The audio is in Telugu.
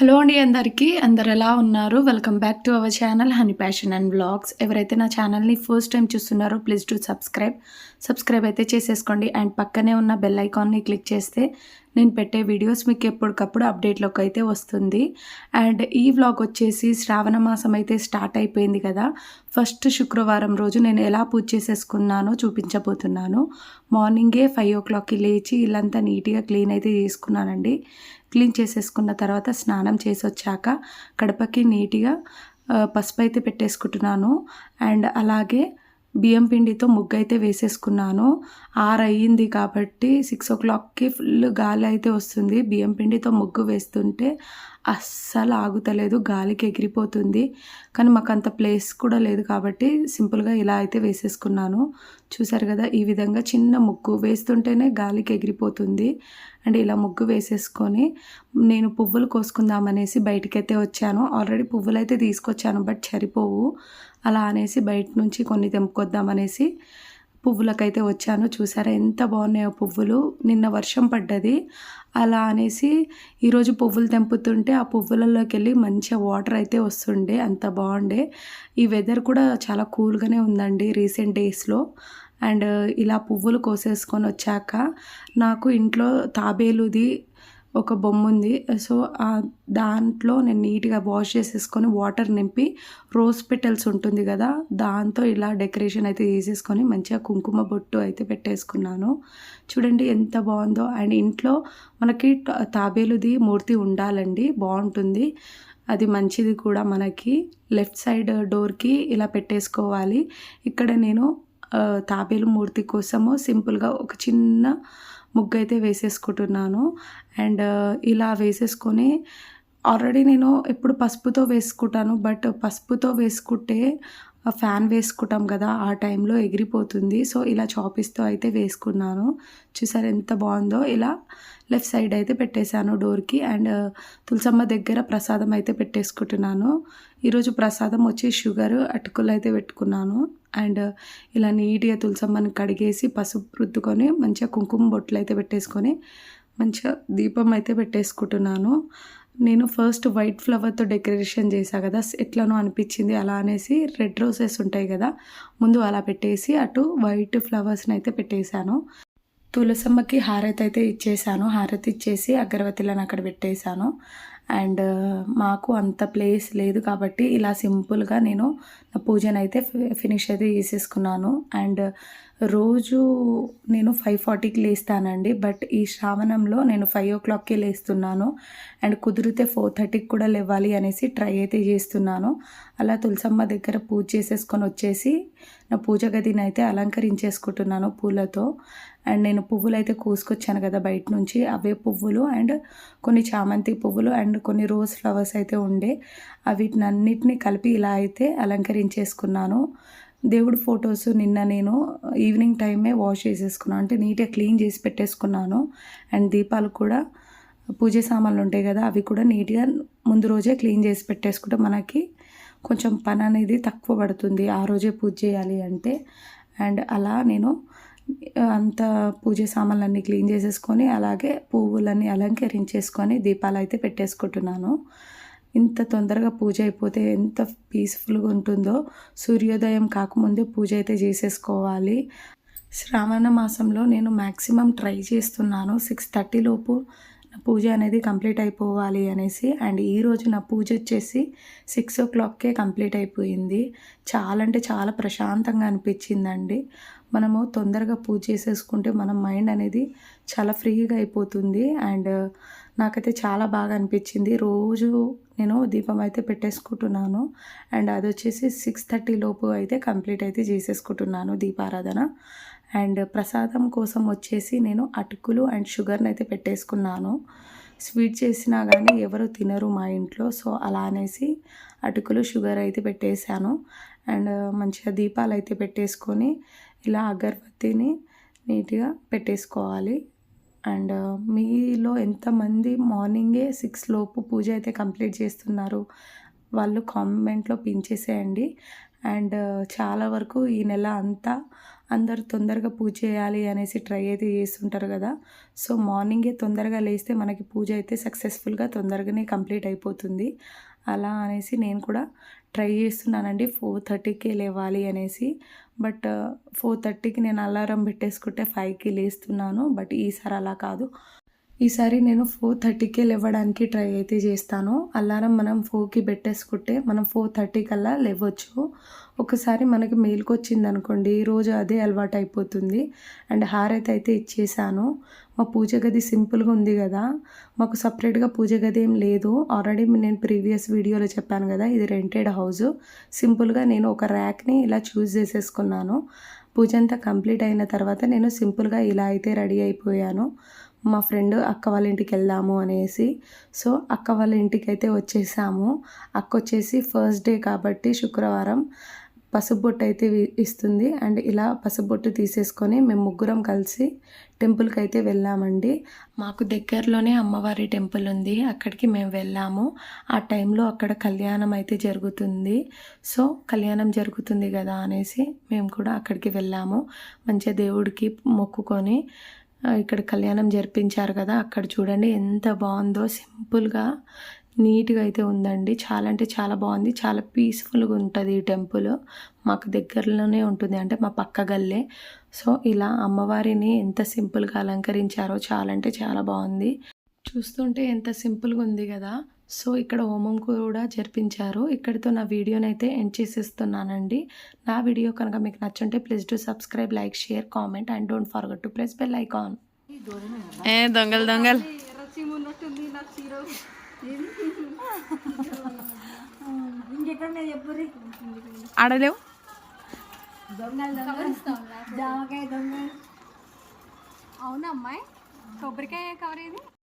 హలో అండి అందరికీ. అందరు ఎలా ఉన్నారు? Welcome back to our channel honey passion and blogs ఎవరైతే నా ఛానల్ని ఫస్ట్ టైం చూస్తున్నారో ప్లీజ్ టు సబ్స్క్రైబ్. సబ్స్క్రైబ్ అయితే చేసేసుకోండి. అండ్ పక్కనే ఉన్న బెల్ ఐకాన్ని క్లిక్ చేస్తే నేను పెట్టే వీడియోస్ మీకు ఎప్పటికప్పుడు అప్డేట్లోకి అయితే వస్తుంది. అండ్ ఈ వ్లాగ్ వచ్చేసి శ్రావణ మాసం అయితే స్టార్ట్ అయిపోయింది కదా. ఫస్ట్ శుక్రవారం రోజు నేను ఎలా పూజ చేసేసుకున్నానో చూపించబోతున్నాను. మార్నింగే ఫైవ్ ఓ క్లాక్కి లేచి ఇల్లంతా నీట్గా క్లీన్ అయితే చేసుకున్నానండి. క్లీన్ చేసేసుకున్న తర్వాత స్నానం చేసి వచ్చాక కడపకి నీట్గా పసుపు అయితే పెట్టేసుకుంటున్నాను. అండ్ అలాగే బియ్యం పిండితో ముగ్గు అయితే వేసేసుకున్నాను. ఆరు అయ్యింది కాబట్టి సిక్స్ ఓ క్లాక్కి ఫుల్ గాలి అయితే వస్తుంది. బియ్యం పిండితో ముగ్గు వేస్తుంటే అస్సలు ఆగుతలేదు గాలికి ఎగిరిపోతుంది. కానీ మాకు అంత ప్లేస్ కూడా లేదు కాబట్టి సింపుల్గా ఇలా అయితే వేసేసుకున్నాను. చూసారు కదా ఈ విధంగా చిన్న ముగ్గు వేస్తుంటేనే గాలికి ఎగిరిపోతుంది. అండ్ ఇలా ముగ్గు వేసేసుకొని నేను పువ్వులు కోసుకుందామనేసి బయటికైతే వచ్చాను. ఆల్రెడీ పువ్వులు అయితే తీసుకొచ్చాను బట్ సరిపోవు. అలా అనేసి బయట నుంచి కొన్ని తెంపుకొద్దామనేసి పువ్వులకైతే వచ్చాను. చూసారా ఎంత బాగున్నాయో పువ్వులు. నిన్న వర్షం పడ్డది. అలా అనేసి ఈరోజు పువ్వులు తెంపుతుంటే ఆ పువ్వులలోకి వెళ్ళి మంచిగా వాటర్ అయితే వస్తుండే. అంత బాగుండే. ఈ వెదర్ కూడా చాలా కూల్గానే ఉందండి రీసెంట్ డేస్లో అండ్ ఇలా పువ్వులు కోసేసుకొని వచ్చాక నాకు ఇంట్లో తాబేలుది ఒక బొమ్మ ఉంది సో దాంట్లో నేను నీట్గా వాష్ చేసేసుకొని వాటర్ నింపి రోజ్ పెటల్స్ ఉంటుంది కదా దాంతో ఇలా డెకరేషన్ అయితే చేసేసుకొని మంచిగా కుంకుమ బొట్టు అయితే పెట్టేసుకున్నాను. చూడండి ఎంత బాగుందో. అండ్ ఇంట్లో మనకి తాబేలుది మూర్తి ఉండాలండి. బాగుంటుంది. అది మంచిది కూడా మనకి. లెఫ్ట్ సైడ్ డోర్కి ఇలా పెట్టేసుకోవాలి. ఇక్కడ నేను తాబేలు మూర్తి కోసము సింపుల్గా ఒక చిన్న ముగ్గు అయితే వేసేసుకుంటున్నాను. అండ్ uh, ఇలా వేసేసుకొని ఆల్రెడీ నేను ఎప్పుడు పసుపుతో వేసుకుంటాను. బట్ పసుపుతో వేసుకుంటే ఫ్యాన్ వేసుకుంటాం కదా ఆ టైంలో ఎగిరిపోతుంది. సో ఇలా చాపిస్తో అయితే వేసుకున్నాను. చూసారు ఎంత బాగుందో. ఇలా లెఫ్ట్ సైడ్ అయితే పెట్టేశాను డోర్కి. అండ్ తులసమ్మ దగ్గర ప్రసాదం అయితే పెట్టేసుకుంటున్నాను. ఈరోజు ప్రసాదం వచ్చి షుగర్ అటుకులు అయితే పెట్టుకున్నాను. అండ్ ఇలా నీట్గా తులసమ్మని కడిగేసి పసుపు రుద్దుకొని మంచిగా కుంకుమ బొట్లు అయితే పెట్టేసుకొని మంచిగా దీపం అయితే పెట్టేసుకుంటున్నాను. నేను ఫస్ట్ వైట్ ఫ్లవర్తో డెకరేషన్ చేశా కదా ఎట్లనో అనిపించింది అలా అనేసి రెడ్ రోసెస్ ఉంటాయి కదా ముందు అలా పెట్టేసి అటు వైట్ ఫ్లవర్స్ని అయితే పెట్టేశాను. తులసమ్మకి హారతి అయితే ఇచ్చేసాను హారతి ఇచ్చేసి అగరవతిలను అక్కడ పెట్టేశాను. అండ్ మాకు అంత ప్లేస్ లేదు కాబట్టి ఇలా సింపుల్గా నేను నా పూజను అయితే ఫి- ఫినిష్ అయితే చేసేసుకున్నాను. అండ్ రోజు నేను ఫైవ్ ఫార్టీకి లేస్తానండి. బట్ ఈ శ్రావణంలో నేను ఫైవ్ ఓ క్లాక్కి లేస్తున్నాను. అండ్ కుదిరితే ఫోర్ థర్టీకి కూడా లేవాలి అనేసి ట్రై అయితే చేస్తున్నాను. అలా తులసమ్మ దగ్గర పూజ చేసేసుకొని వచ్చేసి నా పూజ గదిని అయితే అలంకరించేసుకుంటున్నాను పూలతో. అండ్ నేను పువ్వులు అయితే కోసుకొచ్చాను కదా బయట నుంచి అవే పువ్వులు అండ్ కొన్ని చామంతి పువ్వులు అండ్ కొన్ని రోజ్ ఫ్లవర్స్ అయితే ఉండే. వీటినన్నిటిని కలిపి ఇలా అయితే అలంకరించేసుకున్నాను. దేవుడి ఫొటోస్ నిన్న నేను ఈవినింగ్ టైమే వాష్ చేసేసుకున్నాను. అంటే నీట్గా క్లీన్ చేసి పెట్టేసుకున్నాను. అండ్ దీపాలు కూడా పూజ సామాన్లు ఉంటాయి కదా అవి కూడా నీట్గా ముందు రోజే క్లీన్ చేసి పెట్టేసుకుంటే మనకి కొంచెం పని అనేది తక్కువ పడుతుంది ఆ రోజే పూజ చేయాలి అంటే. అండ్ అలా నేను అంత పూజ సామాన్లన్నీ క్లీన్ చేసేసుకొని అలాగే పువ్వులన్నీ అలంకరించేసుకొని దీపాలు అయితే పెట్టేసుకుంటున్నాను. ఇంత తొందరగా పూజ అయిపోతే ఎంత పీస్ఫుల్గా ఉంటుందో. సూర్యోదయం కాకముందే పూజ అయితే చేసేసుకోవాలి. శ్రావణ మాసంలో నేను మ్యాక్సిమం ట్రై చేస్తున్నాను. సిక్స్ థర్టీ లోపు పూజ అనేది కంప్లీట్ అయిపోవాలి అనేసి అండ్ ఈరోజు నా పూజ వచ్చేసి సిక్స్ ఓ క్లాక్కే కంప్లీట్ అయిపోయింది. చాలా అంటే చాలా ప్రశాంతంగా అనిపించిందండి. మనము తొందరగా పూజ చేసేసుకుంటే మన మైండ్ అనేది చాలా ఫ్రీగా అయిపోతుంది. అండ్ నాకైతే చాలా బాగా అనిపించింది. రోజు నేను దీపం అయితే పెట్టేసుకుంటున్నాను. అండ్ అది వచ్చేసి సిక్స్ థర్టీ లోపు అయితే కంప్లీట్ అయితే చేసేసుకుంటున్నాను దీపారాధన. అండ్ ప్రసాదం కోసం వచ్చేసి నేను అటుకులు అండ్ షుగర్ని అయితే పెట్టేసుకున్నాను. స్వీట్ చేసినా కానీ ఎవరు తినరు మా ఇంట్లో. సో అలా అనేసి అటుకులు షుగర్ అయితే పెట్టేశాను. అండ్ మంచిగా దీపాలు అయితే పెట్టేసుకొని ఇలా అగరబత్తిని నీట్గా పెట్టేసుకోవాలి. అండ్ మీలో ఎంతమంది మార్నింగే సిక్స్ లోపు పూజ అయితే కంప్లీట్ చేస్తున్నారు వాళ్ళు కామెంట్లో పిన్ చేసేయండి. అండ్ చాలా వరకు ఈ నెల అంతా అందరు తొందరగా పూజ చేయాలి అనేసి ట్రై అయితే చేస్తుంటారు కదా. సో మార్నింగే తొందరగా లేస్తే మనకి పూజ అయితే సక్సెస్ఫుల్గా తొందరగానే కంప్లీట్ అయిపోతుంది. అలా అనేసి నేను కూడా ట్రై చేస్తున్నానండి. ఫోర్ థర్టీకే లేవాలి అనేసి. బట్ ఫోర్ థర్టీకి నేను అలారం పెట్టేసుకుంటే ఫైవ్కి లేస్తున్నాను. బట్ ఈసారి అలా కాదు. ఈసారి నేను ఫోర్ థర్టీకే లేవడానికి ట్రై అయితే చేస్తాను. అలారం మనం ఫోర్కి పెట్టేసుకుంటే మనం ఫోర్ థర్టీ కల్లా లేవచ్చు ఒకసారి మనకి మేలుకు వచ్చింది అనుకోండి రోజు అదే అలవాటు అయిపోతుంది అండ్ హారతి అయితే ఇచ్చేసాను. మా పూజ గది సింపుల్గా ఉంది కదా. మాకు సపరేట్గా పూజ గది ఏం లేదు. ఆల్రెడీ నేను ప్రీవియస్ వీడియోలో చెప్పాను కదా ఇది రెంటెడ్ హౌస్. సింపుల్గా నేను ఒక ర్యాక్ని ఇలా చూస్ చేసేసుకున్నాను. పూజ అంతా కంప్లీట్ అయిన తర్వాత నేను సింపుల్గా ఇలా అయితే రెడీ అయిపోయాను. మా ఫ్రెండ్ అక్క వాళ్ళ ఇంటికి వెళ్దాము అనేసి. సో అక్క వాళ్ళ ఇంటికి అయితే వచ్చేసాము. అక్క వచ్చేసి ఫస్ట్ డే కాబట్టి శుక్రవారం పసుబొట్టు అయితే ఇస్తుంది. అండ్ ఇలా పసుపు బొట్టు తీసేసుకొని మేము ముగ్గురం కలిసి టెంపుల్కి అయితే వెళ్ళామండి. మాకు దగ్గరలోనే అమ్మవారి టెంపుల్ ఉంది. అక్కడికి మేము వెళ్ళాము. ఆ టైంలో అక్కడ కళ్యాణం అయితే జరుగుతుంది. సో కళ్యాణం జరుగుతుంది కదా అనేసి మేము కూడా అక్కడికి వెళ్ళాము. మంచిగా దేవుడికి మొక్కుకొని ఇక్కడ కళ్యాణం జరిపించారు కదా అక్కడ చూడండి ఎంత బాగుందో. సింపుల్గా నీట్గా అయితే ఉందండి. చాలా అంటే చాలా బాగుంది. చాలా పీస్ఫుల్గా ఉంటుంది ఈ టెంపుల్. మాకు దగ్గరలోనే ఉంటుంది. అంటే మా పక్క గల్లే. సో ఇలా అమ్మవారిని ఎంత సింపుల్గా అలంకరించారో చాలా అంటే చాలా బాగుంది. చూస్తుంటే ఎంత సింపుల్గా ఉంది కదా. సో ఇక్కడ హోమం కూడా జరిపించారు. ఇక్కడితో నా వీడియోని అయితే ఎండ్ చేసేస్తున్నానండి. నా వీడియో కనుక మీకు నచ్చుంటే please to subscribe like share comment and don't forget to press bell icon. ఏ దొంగలు దొంగలు. ఆడలేవు? దొంగలు దొంగలు జామకాయ దొంగలు. అవునా అమ్మాయి? కొబ్బరికాయ కవర్ ఇది